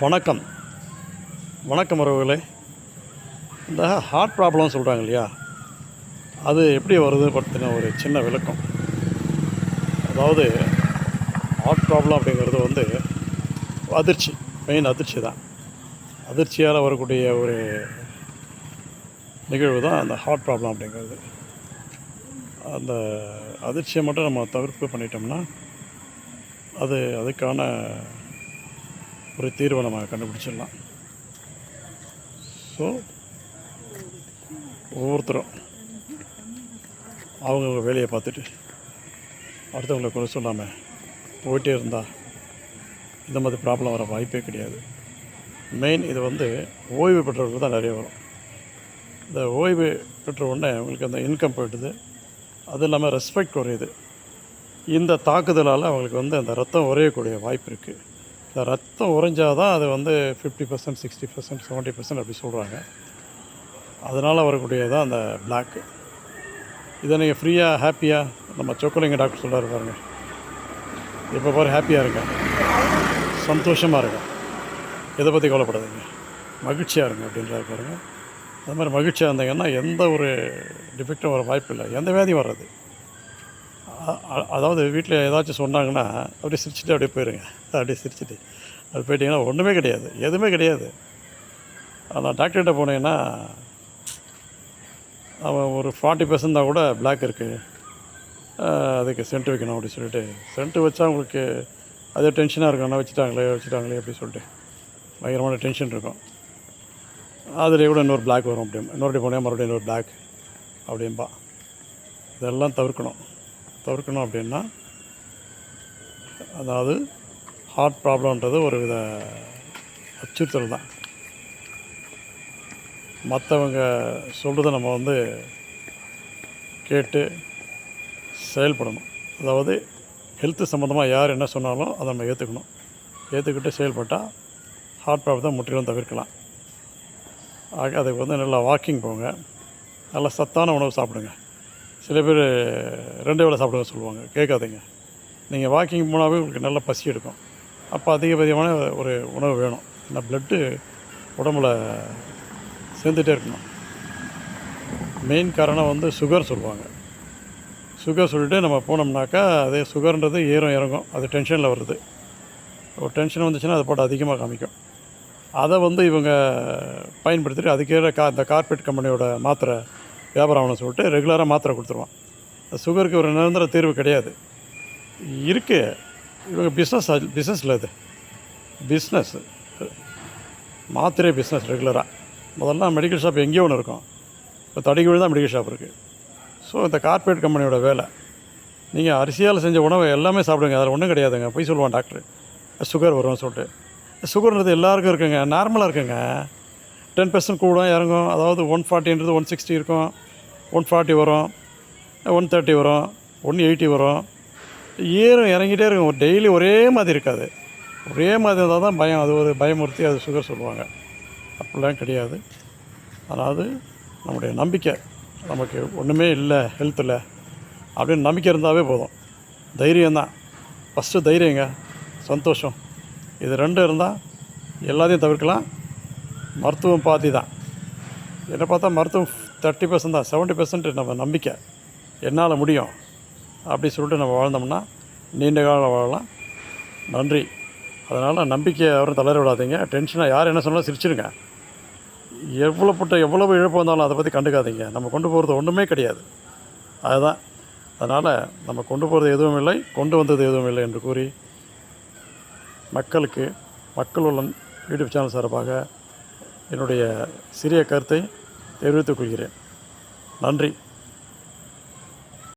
வணக்கம். வணக்கம் உறவுகளே. இந்த ஹார்ட் ப்ராப்ளம் சொல்கிறாங்க இல்லையா? அது எப்படி வருது பற்றின ஒரு சின்ன விளக்கம். அதாவது ஹார்ட் ப்ராப்ளம் அப்படிங்கிறது வந்து அதிர்ச்சி மெயின் அதிர்ச்சி தான். அதிர்ச்சியால் வரக்கூடிய ஒரு நிகழ்வு தான் அந்த ஹார்ட் ப்ராப்ளம் அப்படிங்கிறது. அந்த அதிர்ச்சியை மட்டும் நம்ம தவிர்ப்பு பண்ணிட்டோம்னா அது அதுக்கான ஒரு தீர்வை நம்ம கண்டுபிடிச்சிடலாம். ஸோ ஒவ்வொருத்தரும் அவங்கவுங்க வேலையை பார்த்துட்டு அடுத்தவங்களை குறை சொல்லாமல் போயிட்டே இருந்தால் இந்த மாதிரி ப்ராப்ளம் வர வாய்ப்பே கிடையாது. மெயின் இது வந்து ஓய்வு பெற்றவர்கள் தான் நிறைய வரும். இந்த ஓய்வு பெற்ற உடனே அவங்களுக்கு அந்த இன்கம் போயிடுது அது இல்லாமல் ரெஸ்பெக்ட் குறையுது. இந்த தாக்குதலால் அவங்களுக்கு வந்து அந்த ரத்தம் உறையக்கூடிய வாய்ப்பு இருக்குது ரத்தம் உறைஞ்சால் தான் அது வந்து fifty percent sixty percent seventy percent அப்படி சொல்கிறாங்க அதனால் வரக்கூடியதான் அந்த பிளாக்கு இதை நீங்கள் ஃப்ரீயாக ஹாப்பியாக நம்ம சொக்கலிங்க டாக்டர் சொல்கிறாரு பாருங்க. இப்போ பாரு ஹாப்பியாக இருங்க சந்தோஷமாக இருங்க இதை பற்றி கவலைப்படாதீங்க. மகிழ்ச்சியாக இருங்க அப்படின்றாரு பாருங்கள் அது மாதிரி மகிழ்ச்சியாக இருந்தீங்கன்னா எந்த ஒரு டிஃபெக்டும் வர வாய்ப்பு இல்லை. எந்த வியாதியும் வர்றது அதாவது வீட்டில் ஏதாச்சும் சொன்னாங்கன்னா அப்படியே சிரிச்சுட்டு அப்படியே போயிருங்க. அப்படியே சிரிச்சுட்டு. அது போயிட்டீங்கன்னா ஒன்றுமே கிடையாது. எதுவுமே கிடையாது. ஆனால் டாக்டர்கிட்ட போனீங்கன்னா அவன் ஒரு ஃபார்ட்டி பர்சன்ட் தான் கூட பிளாக் இருக்குது அதுக்கு சென்ட் வைக்கணும் அப்படின்னு சொல்லிட்டு. சென்ட் வச்சா உங்களுக்கு அதே டென்ஷனாக இருக்கும். ஆனால் வச்சுட்டாங்களே வச்சுட்டாங்களே அப்படின்னு சொல்லிட்டு. பயங்கரமான டென்ஷன் இருக்கும். அதில் கூட இன்னொரு பிளாக் வரும் அப்படி இன்னொரு போனேன் மறுபடியும் இன்னொரு பிளாக் அப்படின்பா இதெல்லாம் தவிர்க்கணும். தவிர்க்கணும் அப்படின்னா அதாவது ஹார்ட் ப்ராப்ளம்ன்றது ஒரு வித அச்சுறுத்தல் தான். மற்றவங்க சொல்கிறத நம்ம வந்து கேட்டு செயல்படணும். அதாவது ஹெல்த்து சம்மந்தமாக யார் என்ன சொன்னாலும் அதை நம்ம ஏற்றுக்கணும் ஏற்றுக்கிட்டு செயல்பட்டால் ஹார்ட் ப்ராப்ளத்தை முற்றிலும் தவிர்க்கலாம். ஆக அதுக்கு வந்து நல்லா வாக்கிங் போங்க. நல்லா சத்தான உணவு சாப்பிடுங்க. சில பேர் ரெண்டு வேளை சாப்பிட சொல்லுவாங்க கேட்காதீங்க. நீங்கள் வாக்கிங் போனாவே உங்களுக்கு நல்ல பசி எடுக்கும். அப்போ அதிகபதிகமான ஒரு உணவு வேணும். ஏன்னா ப்ளட்டு உடம்புல சேர்ந்துகிட்டே இருக்கணும். மெயின் காரணம் வந்து சுகர் சொல்லுவாங்க. சுகர் சொல்லிட்டு நம்ம போனோம்னாக்கா அதே சுகர்ன்றது ஏறும் இறங்கும். அது டென்ஷனில் வருது. ஒரு டென்ஷன் வந்துச்சுன்னா அது போட்டு அதிகமாக காமிக்கும். அதை வந்து இவங்க பயன்படுத்திட்டு அதுக்கேற கா இந்த கார்பரேட் கம்பெனியோட மாத்திரை வியாபாரம் ஆகணும்னு சொல்லிட்டு ரெகுலராக மாத்திரை கொடுத்துருவான். சுகருக்கு ஒரு நிரந்தர தீர்வு கிடையாது. இருக்குது இவங்க பிஸ்னஸ் பிஸ்னஸில் இது. பிஸ்னஸ் மாத்திரை பிஸ்னஸ் ரெகுலராக முதல்ல மெடிக்கல் ஷாப் எங்கேயோ ஒன்று இருக்கும். இப்போ தடிக்கு தான் மெடிக்கல் ஷாப் இருக்குது ஸோ இந்த கார்ப்பரேட் கம்பெனியோட வேலை. நீங்கள் அரிசியால் செஞ்ச உணவை எல்லாமே சாப்பிடுங்க. அதில் ஒன்றும் கிடையாதுங்க. போய் சொல்லுவான் டாக்டர் சுகர் வரும்னு சொல்லிட்டு. சுகர்ன்றது எல்லாருக்கும் இருக்குங்க. நார்மலாக இருக்குங்க. டென் பர்சன்ட் கூட இறங்கும். அதாவது ஒன் ஃபார்ட்டின்றது ஒன் சிக்ஸ்டி இருக்கும். ஒன் ஃபார்ட்டி வரும். ஒன் தேர்ட்டி வரும். ஒன் எயிட்டி வரும். ஏறும் இறங்கிட்டே இருக்கும். டெய்லி ஒரே மாதிரி இருக்காது. ஒரே மாதிரி இருந்தால் தான் பயம். அது ஒரு பயமுறுத்தி அது சுகர் சொல்லுவாங்க. அப்படிலாம் கிடையாது. அதாவது நம்முடைய நம்பிக்கை. நமக்கு ஒன்றுமே இல்லை ஹெல்த்தில் அப்படின்னு நம்பிக்கை இருந்தாவே போதும். தைரியம்தான் ஃபஸ்ட்டு தைரியங்க. சந்தோஷம். இது ரெண்டும் இருந்தால் எல்லாத்தையும் தவிர்க்கலாம். மருத்துவம் பாதி தான். என்னை பார்த்தா மருத்துவம் தேர்ட்டி பர்சன்ட் தான். செவன்ட்டி பர்சன்ட் நம்ம நம்பிக்கை. என்னால் முடியும். அப்படி சொல்லிட்டு நம்ம வாழ்ந்தோம்னா நீண்ட காலம் வாழலாம். நன்றி. அதனால் நம்பிக்கையை யாரும் தளர விடாதீங்க. டென்ஷனாக யார் என்ன சொன்னாலும் சிரிச்சிருங்க. எவ்வளோ பட்ட எவ்வளவு இழப்பு வந்தாலும் அதை பற்றி கண்டுக்காதீங்க. நம்ம கொண்டு போகிறது ஒன்றுமே கிடையாது. அதுதான். அதனால் நம்ம கொண்டு போகிறது எதுவும் இல்லை. கொண்டு வந்தது எதுவும் இல்லை என்று கூறி மக்களுக்கு மக்கள் உள்ள யூடியூப் சேனல் சார்பாக என்னுடைய சிறிய கருத்தை தெரிவித்துக் கொள்கிறேன். நன்றி.